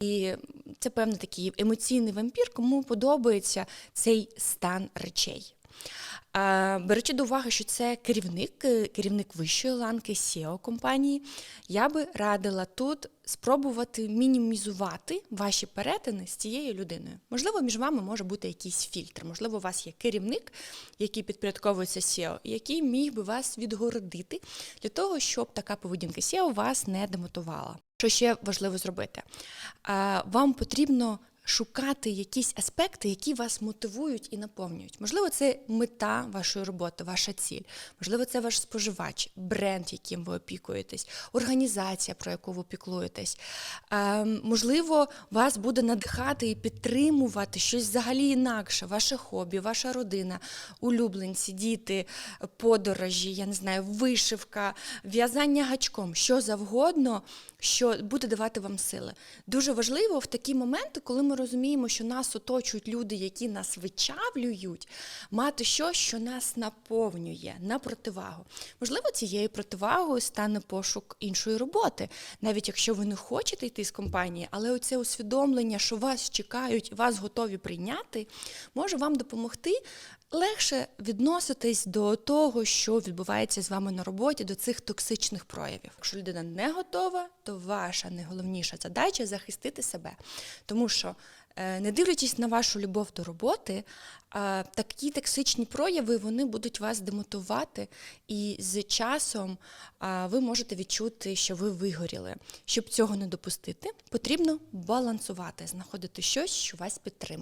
І це певний такий емоційний вампір, кому подобається цей стан речей. Беручи до уваги, що це керівник, е, керівник вищої ланки SEO компанії, я би радила тут спробувати мінімізувати ваші перетини з цією людиною. Можливо, між вами може бути якийсь фільтр. Можливо, у вас є керівник, який підпорядковується SEO, який міг би вас відгородити для того, щоб така поведінка SEO вас не демотувала. Що ще важливо зробити? Е, Вам потрібно шукати якісь аспекти, які вас мотивують і наповнюють. Можливо, це мета вашої роботи, ваша ціль. Можливо, це ваш споживач, бренд, яким ви опікуєтесь, організація, про яку ви піклуєтесь. Е, можливо, вас буде надихати і підтримувати щось взагалі інакше, ваше хобі, ваша родина, улюбленці, діти, подорожі, я не знаю, вишивка, в'язання гачком, що завгодно, що буде давати вам сили. Дуже важливо в такі моменти, коли ми розуміємо, що нас оточують люди, які нас вичавлюють, мати щось, що нас наповнює на противагу. Можливо, цією противагою стане пошук іншої роботи, навіть якщо ви не хочете йти з компанії, але оце усвідомлення, що вас чекають, вас готові прийняти, може вам допомогти легше відноситись до того, що відбувається з вами на роботі, до цих токсичних проявів. Якщо людина не готова, то ваша найголовніша задача захистити себе. Тому що, е, не дивлячись на вашу любов до роботи, такі токсичні прояви вони будуть вас демотувати, і з часом ви можете відчути, що ви вигоріли. Щоб цього не допустити, потрібно балансувати, знаходити щось, що вас підтримує.